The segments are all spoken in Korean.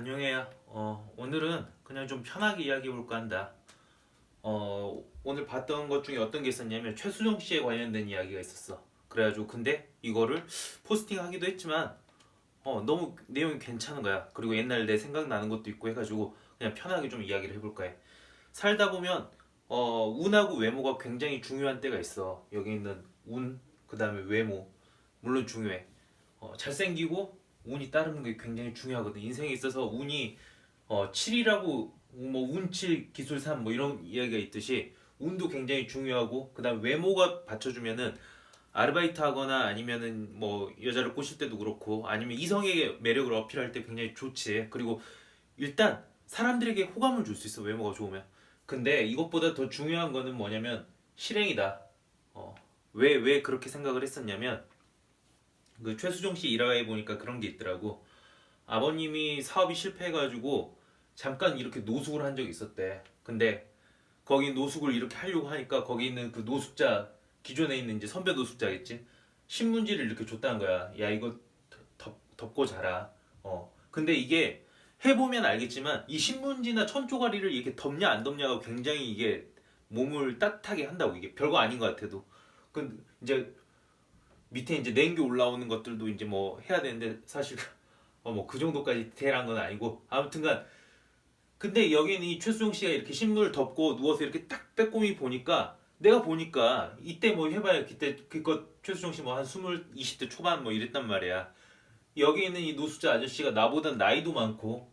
안녕해요. 어, 오늘은 그냥 좀 편하게 이야기해 볼까 한다. 어, 오늘 봤던 것 중에 어떤 게 있었냐면 최수종 씨에 관련된 이야기가 있었어. 그래가지고 근데 이거를 포스팅 하기도 했지만 어, 너무 내용이 괜찮은 거야. 그리고 옛날 내 생각나는 것도 있고 해가지고 그냥 편하게 좀 이야기를 해볼까 해. 살다 보면 어, 운하고 외모가 굉장히 중요한 때가 있어. 여기 있는 운, 그 다음에 외모. 물론 중요해. 어, 잘생기고 운이 따르는 게 굉장히 중요하거든. 인생에 있어서 운이 어, 7이라고 뭐 운칠 기술 3 뭐 이런 이야기가 있듯이 운도 굉장히 중요하고 그다음 외모가 받쳐주면은 아르바이트 하거나 아니면은 뭐 여자를 꼬실 때도 그렇고 아니면 이성에게 매력을 어필할 때 굉장히 좋지. 그리고 일단 사람들에게 호감을 줄 수 있어 외모가 좋으면. 근데 이것보다 더 중요한 거는 뭐냐면 실행이다. 어, 왜, 왜 그렇게 생각을 했었냐면 그 최수종 씨 일화에 보니까 그런 게 있더라고. 아버님이 사업이 실패해가지고 잠깐 이렇게 노숙을 한 적이 있었대. 근데 거기 노숙을 이렇게 하려고 하니까 거기 있는 그 노숙자 기존에 있는 이제 선배 노숙자겠지 신문지를 이렇게 줬다는 거야. 야 이거 덮, 덮고 자라. 어. 근데 이게 해보면 알겠지만 이 신문지나 천조가리를 이렇게 덮냐 안 덮냐가 굉장히 이게 몸을 따뜻하게 한다고 이게 별거 아닌 것 같아도. 그 이제 밑에 이제 냉겨 올라오는 것들도 이제 뭐 해야 되는데 사실 어 뭐 그 정도까지 디테일한 건 아니고 아무튼간 근데 여기는 이 최수종 씨가 이렇게 신문을 덮고 누워서 이렇게 딱 빼꼼히 보니까 내가 보니까 이때 뭐 해봐야 그때 그거 최수종 씨 뭐 한 스물 20대 초반 뭐 이랬단 말이야. 여기 있는 이 노숙자 아저씨가 나보다 나이도 많고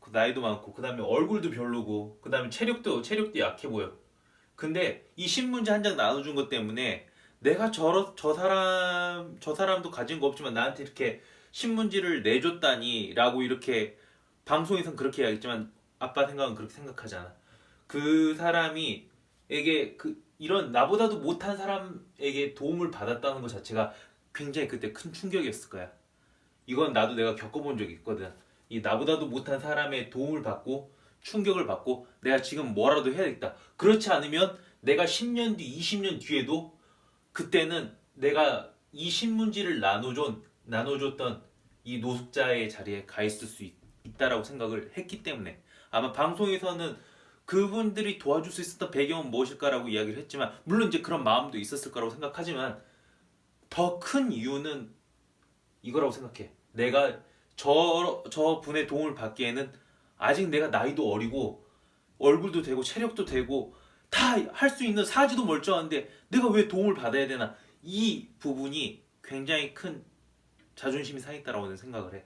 그 나이도 많고 그 다음에 얼굴도 별로고 그 다음에 체력도 체력도 약해 보여. 근데 이 신문지 한 장 나눠준 것 때문에 내가 저, 저 사람 저 사람도 가진 거 없지만 나한테 이렇게 신문지를 내줬다니라고 이렇게 방송에선 그렇게 해야겠지만 아빠 생각은 그렇게 생각하잖아. 그 사람이 에게 그 이런 나보다도 못한 사람에게 도움을 받았다는 것 자체가 굉장히 그때 큰 충격이었을 거야. 이건 나도 내가 겪어본 적이 있거든. 이 나보다도 못한 사람의 도움을 받고 충격을 받고 내가 지금 뭐라도 해야겠다. 그렇지 않으면 내가 10년 뒤, 20년 뒤에도 그때는 내가 이 신문지를 나눠준 나눠줬던 이 노숙자의 자리에 가 있을 수 있, 있다라고 생각을 했기 때문에 아마 방송에서는 그분들이 도와줄 수 있었던 배경은 무엇일까라고 이야기를 했지만 물론 이제 그런 마음도 있었을 거라고 생각하지만 더 큰 이유는 이거라고 생각해. 내가 저, 저 분의 도움을 받기에는 아직 내가 나이도 어리고 얼굴도 되고 체력도 되고 다 할 수 있는 사지도 멀쩡한데 내가 왜 도움을 받아야 되나 이 부분이 굉장히 큰 자존심이 상했다라고 는 생각을 해.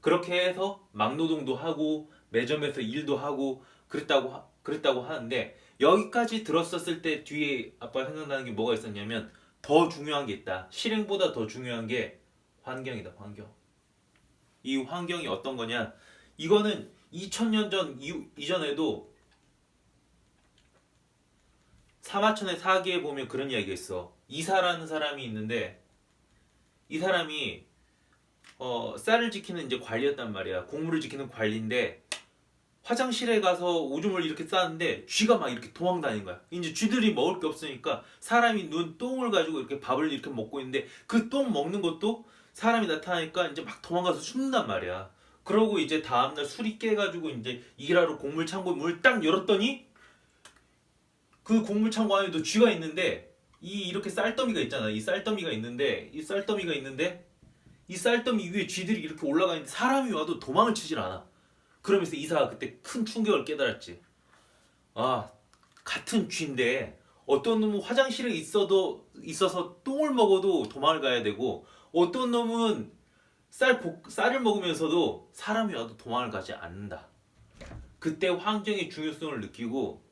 그렇게 해서 막노동도 하고 매점에서 일도 하고 그랬다고 하- 그랬다고 하는데 여기까지 들었었을 때 뒤에 아빠 생각나는 게 뭐가 있었냐면 더 중요한 게 있다. 실행보다 더 중요한 게 환경이다. 환경. 이 환경이 어떤 거냐? 이거는 2000년 전 이, 이전에도 사마천의 사기에 보면 그런 이야기가 있어. 이사라는 사람이 있는데 이 사람이 어, 쌀을 지키는 이제 관리였단 말이야. 곡물을 지키는 관리인데 화장실에 가서 오줌을 이렇게 싸는데 쥐가 막 이렇게 도망 다니는 거야. 이제 쥐들이 먹을 게 없으니까 사람이 눈 똥을 가지고 이렇게 밥을 이렇게 먹고 있는데 그 똥 먹는 것도 사람이 나타나니까 이제 막 도망가서 숨는단 말이야. 그러고 이제 다음날 술이 깨가지고 이제 일하러 곡물 창고 문을 딱 열었더니 그 곡물 창고 안에도 쥐가 있는데 이 이렇게 쌀더미가 있잖아. 이 쌀더미가 있는데 이 쌀더미가 있는데 이 쌀더미 위에 쥐들이 이렇게 올라가 있는데 사람이 와도 도망을 치질 않아. 그러면서 이사가 그때 큰 충격을 깨달았지. 아, 같은 쥐인데 어떤 놈은 화장실에 있어도 있어서 똥을 먹어도 도망을 가야 되고 어떤 놈은 쌀 볶, 쌀을 먹으면서도 사람이 와도 도망을 가지 않는다. 그때 환경의 중요성을 느끼고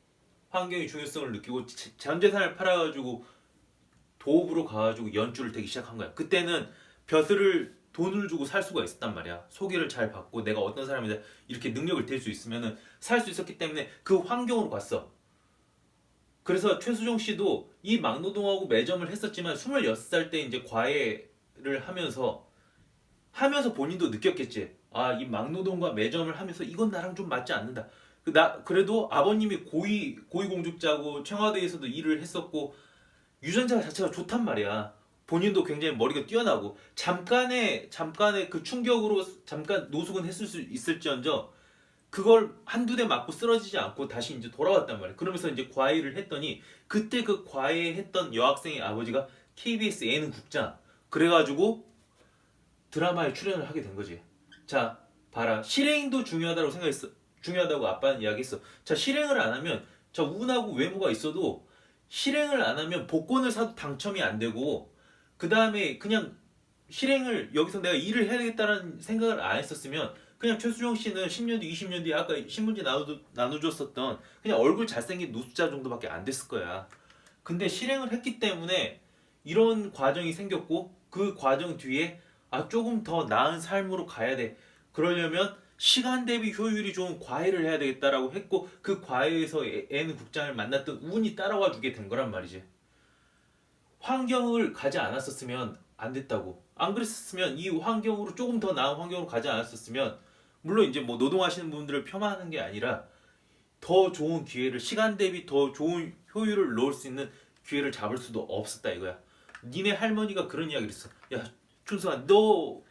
환경의 중요성을 느끼고 제- 전 재산을 팔아가지고 도읍으로 가가지고 연주를 대기 시작한 거야. 그때는 벼슬을 돈을 주고 살 수가 있었단 말이야. 소개를 잘 받고 내가 어떤 사람이다 이렇게 능력을 댈 수 있으면은 살 수 있었기 때문에 그 환경으로 갔어. 그래서 최수종 씨도 이 막노동하고 매점을 했었지만 26살 때 이제 과외를 하면서 하면서 본인도 느꼈겠지. 아, 이 막노동과 매점을 하면서 이건 나랑 좀 맞지 않는다. 그나 그래도 아버님이 고위 고위 공직자고 청와대에서도 일을 했었고 유전자 자체가 좋단 말이야. 본인도 굉장히 머리가 뛰어나고 잠깐의 잠깐의 그 충격으로 잠깐 노숙은 했을 수 있을지언정 그걸 한두 대 맞고 쓰러지지 않고 다시 이제 돌아왔단 말이에요. 그러면서 이제 과외를 했더니 그때 그 과외했던 여학생의 아버지가 KBS 예능 국장 그래가지고 드라마에 출연을 하게 된 거지. 자 봐라 실행도 중요하다고 생각했어. 중요하다고 아빠는 이야기했어. 자 실행을 안 하면 자 운하고 외모가 있어도 실행을 안 하면 복권을 사도 당첨이 안 되고 그 다음에 그냥 실행을 여기서 내가 일을 해야 되겠다는 생각을 안 했었으면 그냥 최수정 씨는 10년 뒤, 20년 뒤에 아까 신문지 나눠, 나눠줬었던 그냥 얼굴 잘생긴 노숙자 정도밖에 안 됐을 거야. 근데 실행을 했기 때문에 이런 과정이 생겼고 그 과정 뒤에 아 조금 더 나은 삶으로 가야 돼. 그러려면 시간 대비 효율이 좋은 과외를 해야 되겠다라고 했고 그 과외에서 애- 애는 국장을 만났던 운이 따라와 주게 된 거란 말이지. 환경을 가지 않았었으면 안 됐다고. 안 그랬었으면 이 환경으로 조금 더 나은 환경으로 가지 않았었으면 물론 이제 뭐 노동하시는 분들을 폄하하는 게 아니라 더 좋은 기회를 시간 대비 더 좋은 효율을 넣을 수 있는 기회를 잡을 수도 없었다 이거야. 니네 할머니가 그런 이야기를 했어. 야 준수아 너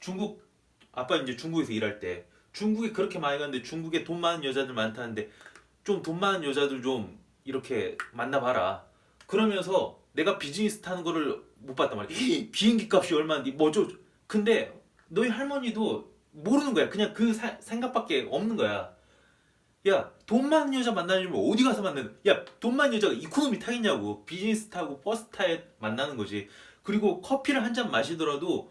중국 아빠 이제 중국에서 일할 때 중국에 그렇게 많이 갔는데 중국에 돈 많은 여자들 많다는데 좀 돈 많은 여자들 좀 이렇게 만나봐라. 그러면서 내가 비즈니스 타는 거를 못 봤단 말이야. 비행기 값이 얼마인데 뭐죠? 근데 너희 할머니도 모르는 거야. 그냥 그 사- 생각밖에 없는 거야. 야, 돈 많은 여자 만나려면 어디 가서 만나는? 야, 돈 많은 여자가 이코노미 타겠냐고. 비즈니스 타고 버스 타에 만나는 거지. 그리고 커피를 한 잔 마시더라도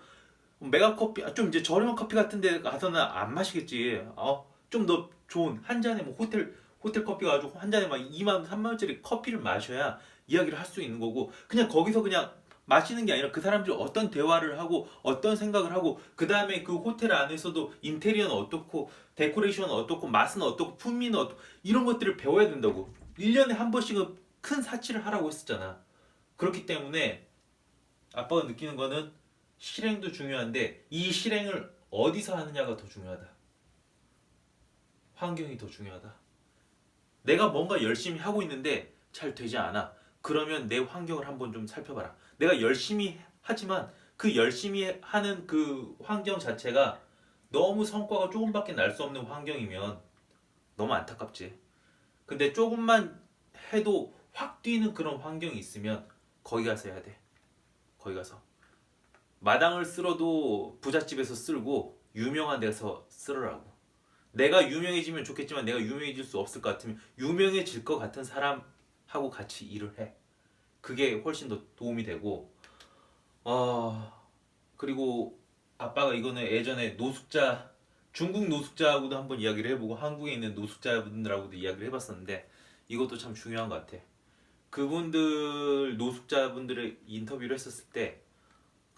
메가 커피, 아, 좀 이제 저렴한 커피 같은 데 가서는 안 마시겠지. 어, 좀 더 좋은 한 잔에 뭐 호텔 호텔 커피가 아주 한 잔에 막 2만 3만 원짜리 커피를 마셔야 이야기를 할 수 있는 거고 그냥 거기서 그냥 마시는 게 아니라 그 사람들이 어떤 대화를 하고 어떤 생각을 하고 그 다음에 그 호텔 안에서도 인테리어는 어떻고 데코레이션은 어떻고 맛은 어떻고 풍미는 어떻고 이런 것들을 배워야 된다고. 1년에 한 번씩은 큰 사치를 하라고 했었잖아. 그렇기 때문에 아빠가 느끼는 거는 실행도 중요한데 이 실행을 어디서 하느냐가 더 중요하다 환경이 더 중요하다 내가 뭔가 열심히 하고 있는데 잘 되지 않아 그러면 내 환경을 한번 좀 살펴봐라. 내가 열심히 하지만 그 열심히 하는 그 환경 자체가 너무 성과가 조금밖에 날 수 없는 환경이면 너무 안타깝지. 근데 조금만 해도 확 뛰는 그런 환경이 있으면 거기 가서 해야 돼. 거기 가서 마당을 쓸어도 부잣집에서 쓸고 유명한 데서 쓸으라고. 내가 유명해지면 좋겠지만 내가 유명해질 수 없을 것 같으면 유명해질 것 같은 사람 하고 같이 일을 해. 그게 훨씬 더 도움이 되고, 아 그리고 아빠가 이거는 예전에 노숙자 중국 노숙자하고도 한번 이야기를 해보고 한국에 있는 노숙자분들하고도 이야기를 해봤었는데 이것도 참 중요한 것 같아. 그분들 노숙자분들의 인터뷰를 했었을 때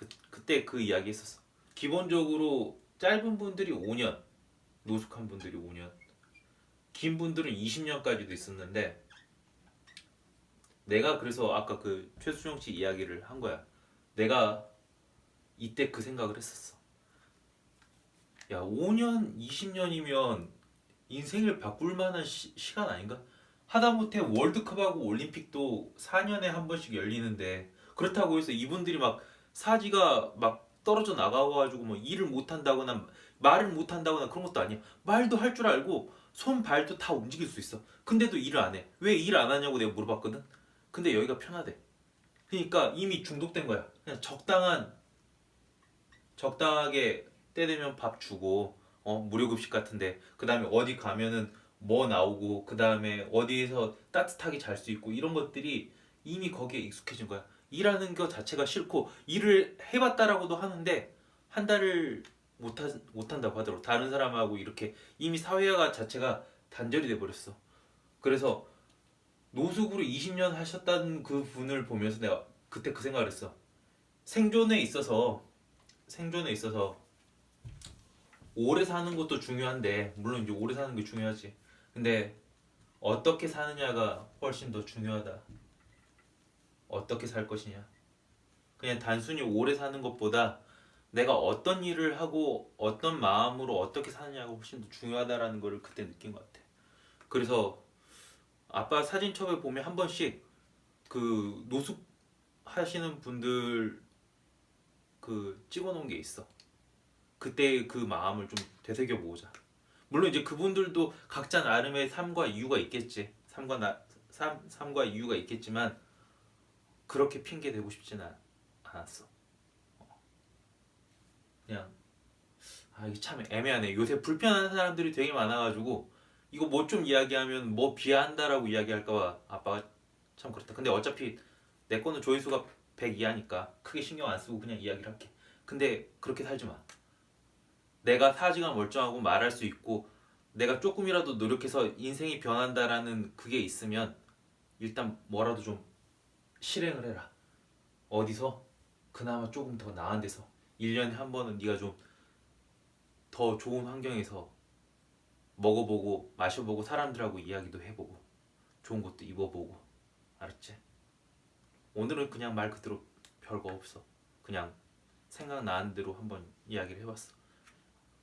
그, 그때 그 이야기 했었어. 기본적으로 짧은 분들이 5년, 노숙한 분들이 5년, 긴 분들은 20년까지도 있었는데 내가 그래서 아까 그 최수정 씨 이야기를 한 거야. 내가 이때 그 생각을 했었어. 야, 5년, 20년이면 인생을 바꿀 만한 시, 시간 아닌가? 하다못해 월드컵하고 올림픽도 4년에 한 번씩 열리는데 그렇다고 해서 이분들이 막 사지가 막 떨어져 나가가지고 뭐 일을 못 한다거나 말을 못 한다거나 그런 것도 아니야. 말도 할 줄 알고 손 발도 다 움직일 수 있어. 근데도 일을 안 해. 왜 일 안 하냐고 내가 물어봤거든. 근데 여기가 편하대. 그러니까 이미 중독된 거야. 그냥 적당한 적당하게 때 되면 밥 주고 어 무료급식 같은데 그 다음에 어디 가면은 뭐 나오고 그 다음에 어디에서 따뜻하게 잘 수 있고 이런 것들이 이미 거기에 익숙해진 거야. 일하는 것 자체가 싫고 일을 해봤다라고도 하는데 한 달을 못하, 못한다고 하더라고. 다른 사람하고 이렇게 이미 사회화 자체가 단절이 돼 버렸어. 그래서 노숙으로 20년 하셨다는 그 분을 보면서 내가 그때 그 생각을 했어. 생존에 있어서 생존에 있어서 오래 사는 것도 중요한데 물론 이제 오래 사는 게 중요하지. 근데 어떻게 사느냐가 훨씬 더 중요하다. 어떻게 살 것이냐. 그냥 단순히 오래 사는 것보다 내가 어떤 일을 하고 어떤 마음으로 어떻게 사느냐가 훨씬 더 중요하다라는 거를 그때 느낀 것 같아. 그래서 아빠 사진첩에 보면 한 번씩 그 노숙 하시는 분들 그 찍어놓은 게 있어. 그때 그 마음을 좀 되새겨 보자. 물론 이제 그분들도 각자 나름의 삶과 이유가 있겠지. 삶과 나 삶, 삶과 이유가 있겠지만 그렇게 핑계 대고 싶지는 않- 않았어. 어. 그냥 아 이게 참 애매하네. 요새 불편한 사람들이 되게 많아가지고 이거 뭐 좀 이야기하면 뭐 비하한다라고 이야기할까봐 아빠가 참 그렇다. 근데 어차피 내 거는 조회수가 100 이하니까 크게 신경 안 쓰고 그냥 이야기를 할게. 근데 그렇게 살지 마. 내가 사지가 멀쩡하고 말할 수 있고 내가 조금이라도 노력해서 인생이 변한다라는 그게 있으면 일단 뭐라도 좀 실행을 해라. 어디서 그나마 조금 더 나은 데서 1년에 한 번은 네가 좀 더 좋은 환경에서 먹어보고 마셔보고 사람들하고 이야기도 해보고 좋은 것도 입어보고 알았지? 오늘은 그냥 말 그대로 별거 없어. 그냥 생각나는 대로 한번 이야기를 해봤어.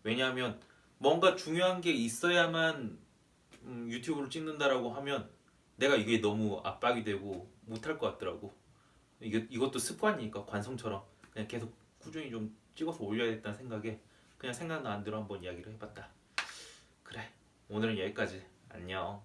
왜냐하면 뭔가 중요한 게 있어야만 음, 유튜브를 찍는다라고 하면 내가 이게 너무 압박이 되고 못할 것 같더라고. 이게 이것도 습관이니까 관성처럼 그냥 계속 꾸준히 좀 찍어서 올려야겠다는 생각에 그냥 생각나는 대로 한번 이야기를 해봤다. 그래 오늘은 여기까지 안녕.